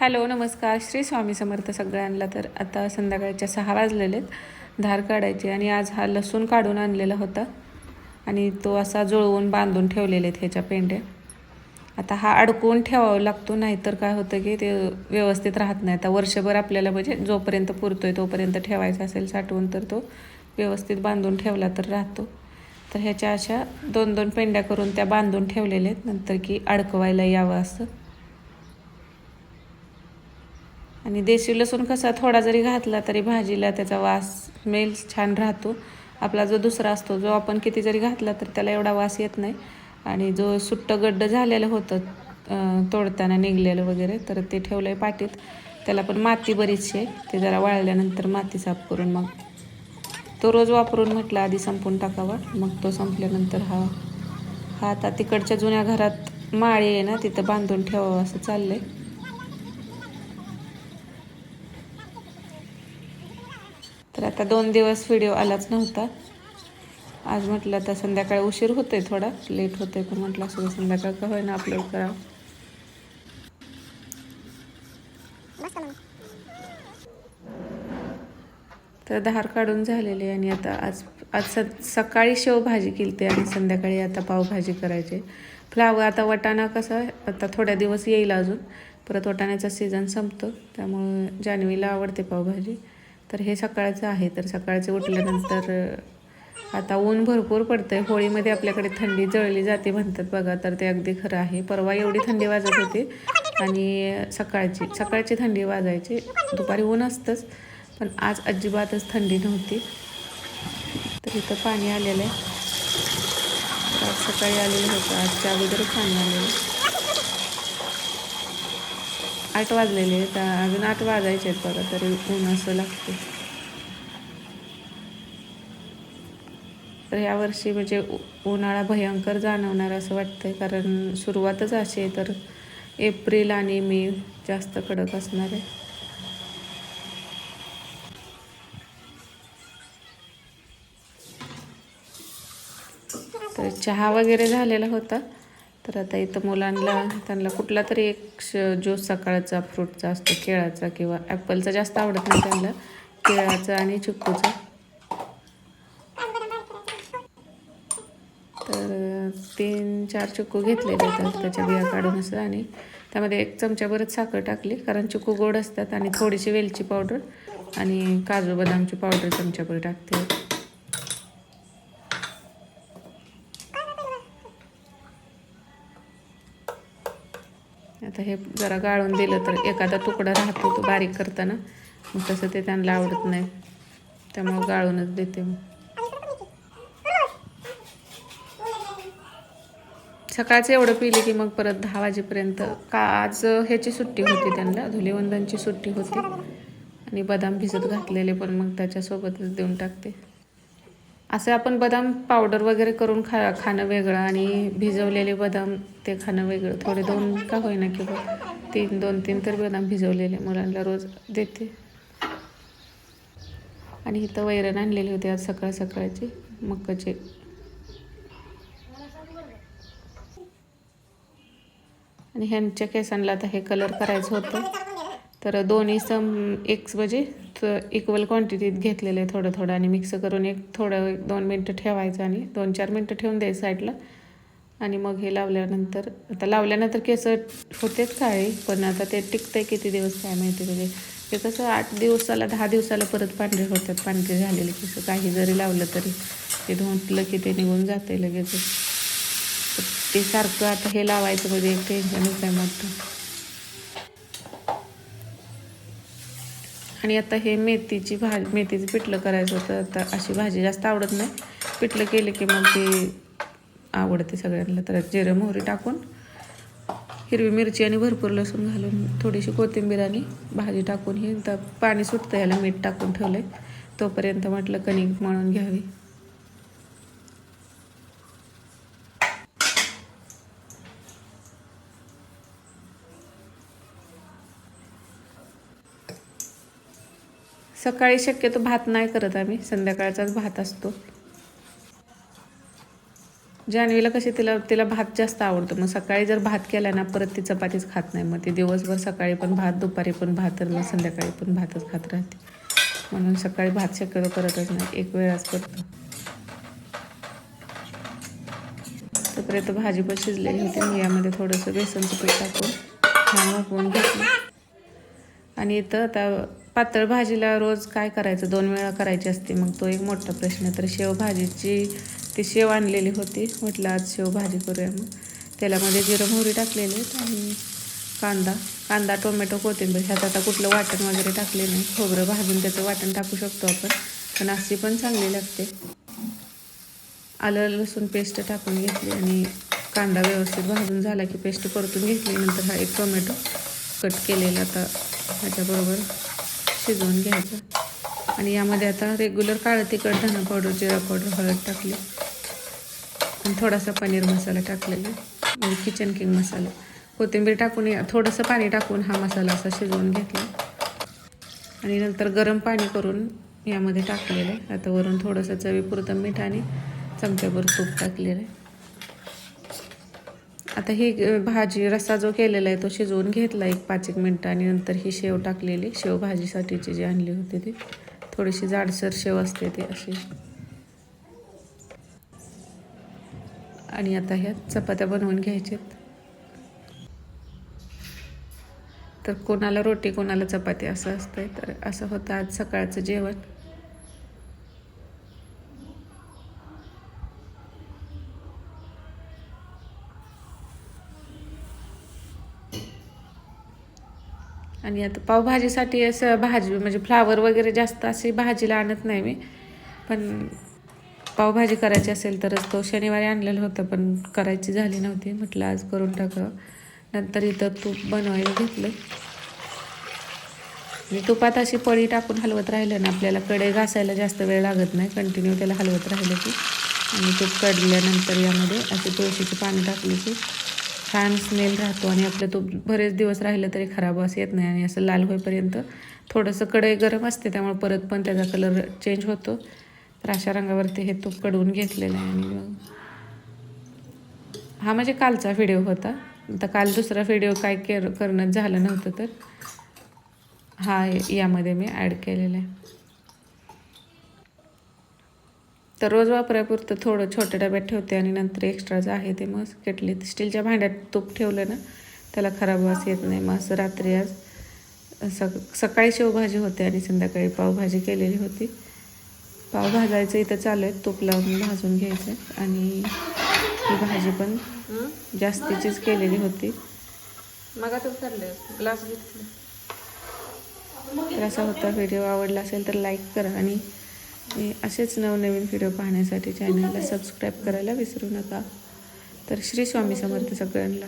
Hello नमस्कार. श्री स्वामी समर्थ सगळ्यांना तर आता संध्याकाळच्या सहा वाजलेले आहेत धार काढायची आणि आज हा लसूण काढून आणलेला होता. आणि तो असा जुळवून बांधून ठेवलेले आहेत ह्याच्या पेंड्या आता हा अडकवून ठेवावा लागतो नाहीतर काय होतं की ते व्यवस्थित राहत नाही. आता वर्षभर आपल्याला म्हणजे जोपर्यंत पुरतो आहे तोपर्यंत ठेवायचा असेल साठवून तर तो व्यवस्थित बांधून ठेवला तर राहतो. तर ह्याच्या अशा दोन दोन पेंड्या करून त्या बांधून ठेवलेल्या आहेत नंतर की अडकवायला यावं असं. आणि देशी लसूण कसा थोडा जरी घातला तरी भाजीला त्याचा वास स्मेल छान राहतो. आपला जो दुसरा असतो जो आपण किती जरी घातला तर त्याला एवढा वास येत नाही. आणि जो सुट्ट गड्ड झालेलं होतं तोडताना निघलेलं वगैरे तर ते ठेवलं आहे पाटीत. त्याला पण माती बरीचशी आहे. ते जरा वाळल्यानंतर माती साफ करून मग तो रोज वापरून म्हटलं आधी संपून टाकावा. मग तो संपल्यानंतर हा हा आता तिकडच्या जुन्या घरात माळी आहे ना तिथं बांधून ठेवावं असं चाललं आहे तर आता दोन दिवस व्हिडिओ आलाच नव्हता. आज म्हटलं आता संध्याकाळी उशीर होतो आहे थोडा लेट होतोय पण म्हटलं असं संध्याकाळ का होईना अपलोड करावं. तर धार काढून झालेले आणि आता आज आज स सकाळी शेवभाजी केली ते आणि संध्याकाळी आता पावभाजी करायची फ्लावर आता वटाणा कसा आता थोड्या दिवस येईल अजून. परत वटाण्याचा सीझन संपतो त्यामुळं जान्हवीला आवडते पावभाजी. तर हे सकाळचं आहे. तर सकाळचे उठल्यानंतर आता ऊन भरपूर पडतं आहे होळीमध्ये आपल्याकडे थंडी जळली जाते म्हणतात बघा तर ते अगदी खरं आहे. परवा एवढी थंडी वाजत होती आणि सकाळची सकाळची थंडी वाजायची. दुपारी ऊन असतंच पण आज अजिबातच थंडी नव्हती. तर इथं पाणी आलेलं आहे. आज सकाळी आलेलं होतं. आजच्या अगोदर पाणी आलेलं आठ वाजलेले आहेत. अजून आठ वाजायचे आहेत बघा तरी ऊन असं लागते तर यावर्षी म्हणजे उ- उन्हाळा भयंकर जाणवणार असं वाटतंय कारण सुरुवातच अशी आहे तर एप्रिल आणि मे जास्त कडक असणार आहे. तर चहा वगैरे झालेला होता. तर आता इथं मुलांना त्यांना कुठला तरी एक श- ज्यूस सकाळचा फ्रूटचा असतो केळाचा किंवा ॲपलचा जास्त आवडत नाही त्यांना. केळाचा आणि चिक्कूचा तर तीन चार चिक्कू घेतलेले होतात त्याच्या बिया काढून असं आणि त्यामध्ये एक चमच्याभरच साखर टाकली कारण चिक्कू गोड असतात आणि थोडीशी वेलची पावडर आणि काजू बदामची पावडर चमच्याभर टाकते. आता हे जरा गाळून दिलं तर एखादा तुकडा राहतो तो बारीक करताना. मग तसं ते त्यांना आवडत नाही. त्यामुळं गाळूनच देते मग सकाळचं एवढं पिले की मग परत दहा वाजेपर्यंत का आज ह्याची सुट्टी होती त्यांना धुलीवंदनची सुट्टी होती. आणि बदाम भिजत घातलेले पण मग त्याच्यासोबतच देऊन टाकते. असं आपण बदाम पावडर वगैरे करून खा खाणं वेगळं आणि भिजवलेले बदाम ते खाणं वेगळं. थोडे दोन का होईना किंवा तीन दोन तीन तर बदाम भिजवलेले मुलांना रोज देते. आणि इथं वैरण आणलेली होती आज सकाळ सकाळची मक्काचे. आणि ह्यांच्या केसांना आता हे कलर करायचं होतं. तर दोन्ही सम एक म्हणजे इक्वल क्वांटिटीत घेतलेलं आहे थोडं थोडं. आणि मिक्स करून एक थोडं एक दोन मिनटं ठेवायचं आणि दोन चार मिनटं ठेवून द्यायचं साईडला आणि मग हे लावल्यानंतर आता लावल्यानंतर केस होतेच काय पण आता ते टिकतंय किती दिवस काय माहिती म्हणजे ते कसं आठ दिवसाला दहा दिवसाला परत पांढरे होतात पांढरे झालेले केस. काही जरी लावलं तरी ते धुतलं की ते निघून जाते लगेच ते सारखं आता हे लावायचं म्हणजे एक टेन्शनच आहे मोठं. आणि आता हे मेथीची भाजी मेथीचं पिठलं करायचं होतं. आता अशी भाजी जास्त आवडत नाही. पिठलं केलं की मग ते आवडते सगळ्यांना. तर जिरं मोहरी टाकून हिरवी मिरची आणि भरपूर लसूण घालून थोडीशी कोथिंबीर आणि भाजी टाकून हे तर पाणी सुटतं ह्याला मीठ टाकून ठेवलं आहे तोपर्यंत म्हटलं कणिक मळून घ्यावी. सकाळी शक्यतो भात नाही करत आम्ही. संध्याकाळचाच भात असतो. जान्हवीला कशी तिला तिला भात जास्त आवडतो. मग सकाळी जर भात केला ना परत ती चपातीच खात नाही. मग ती दिवसभर सकाळी पण भात दुपारी पण भात तर मग संध्याकाळी पण भातच खात राहते. म्हणून सकाळी भात शक्यतो करतच नाही. एक वेळाच करतो. तोपर्यंत भाजी पण शिजलेली होती. मग यामध्ये थोडंसं बेसनचं पीठ टाकून छान वापरून घेतलं. आणि इथं आता पातळ भाजीला रोज काय करायचं? दोन वेळा करायची असते. मग तो एक मोठा प्रश्न तर शेवभाजीची ती शेव आणलेली होती. म्हटलं आज शेवभाजी करूया मग. तेलामध्ये जिरं मोहरी टाकलेली आहेत आणि कांदा कांदा टोमॅटो कोथिंबीर. ह्यात आता कुठलं वाटण वगैरे टाकले नाही. खोबरं भाजून त्याचं वाटण टाकू शकतो आपण. पण अशी पण चांगली लागते. आलं लसूण पेस्ट टाकून घेतली आणि कांदा व्यवस्थित भाजून झाला की पेस्ट परतून घेतली. नंतर हा एक टोमॅटो कट केलेला आता ह्याच्याबरोबर. शिजवून घ्यायचं. आणि यामध्ये आता रेग्युलर काळं तिखट धना पावडर जिरा पावडर हळद टाकली. आणि थोडासा पनीर मसाला टाकलेला. म्हणजे किचन किंग मसाला. कोथिंबीर टाकून या- थोडंसं पाणी टाकून हा मसाला असा शिजवून घेतला. आणि नंतर गरम पाणी करून यामध्ये टाकलेलं आहे. आता वरून थोडंसं चवीपुरतं मीठ आणि चमच्याभर तूप टाकलेलं आहे. आता ही भाजी रस्सा जो केलेला आहे तो शिजवून घेतला एक पाच एक मिनटं आणि नंतर ही शेव टाकलेली. शेव भाजीसाठीची जी आणली होती ती. थोडीशी जाडसर शेव असते ती अशी. आणि आता ह्या चपात्या बनवून घ्यायच्यात. तर कोणाला रोटी कोणाला चपाती असं असतंय. तर असं होतं आज सकाळचं जेवण. आणि आता पावभाजीसाठी असं भाजी म्हणजे फ्लावर वगैरे जास्त अशी भाजीला आणत नाही मी. पण पावभाजी करायची असेल तरच तो शनिवारी आणलेलं होतं पण करायची झाली नव्हती. म्हटलं आज करून टाकावं. नंतर इथं तूप बनवायला घेतलं. आणि तुपात अशी पळी टाकून हलवत राहिलं ना आपल्याला कडे घासायला जास्त वेळ लागत नाही. कंटिन्यू त्याला हलवत राहिलं की. आणि तूप कडल्यानंतर यामध्ये अशी तुळशीची पानं टाकली की. छान स्मेल राहतो आणि आपलं तूप बरेच दिवस राहिलं तरी खराब असं येत नाही आणि असं लाल होईपर्यंत थोडंसं कढई गरम असते त्यामुळे परत पण त्याचा कलर चेंज होतो. तर अशा रंगावरती हे तूप कडवून घेतलेलं आहे आणि मग हा म्हणजे कालचा व्हिडिओ होता. आता काल दुसरा व्हिडिओ काय केर करणं झालं नव्हतं तर हा यामध्ये मी ॲड केलेला आहे. तर रोज वापरापुरतं थोडं छोट्या डब्यात ठेवते आणि नंतर एक्स्ट्राचं आहे ते मग केटलीत स्टीलच्या भांड्यात तूप ठेवलं ना त्याला खराब वास येत नाही. मग असं रात्री आज सक सकाळी शेवभाजी होते आणि संध्याकाळी पावभाजी केलेली होती. पाव भाजायचं इथं चालू आहे. तूप लावून भाजून घ्यायचं आणि ही भाजी पण जास्तीचीच केलेली होती. मग आता चाललंय ग्लास घेतलं. तर असा होता व्हिडिओ. आवडला असेल तर लाईक करा आणि आणि असेच नवनवीन व्हिडिओ पाहण्यासाठी चॅनलला सबस्क्राईब करायला विसरू नका. तर श्री स्वामी समर्थ सगळ्यांना.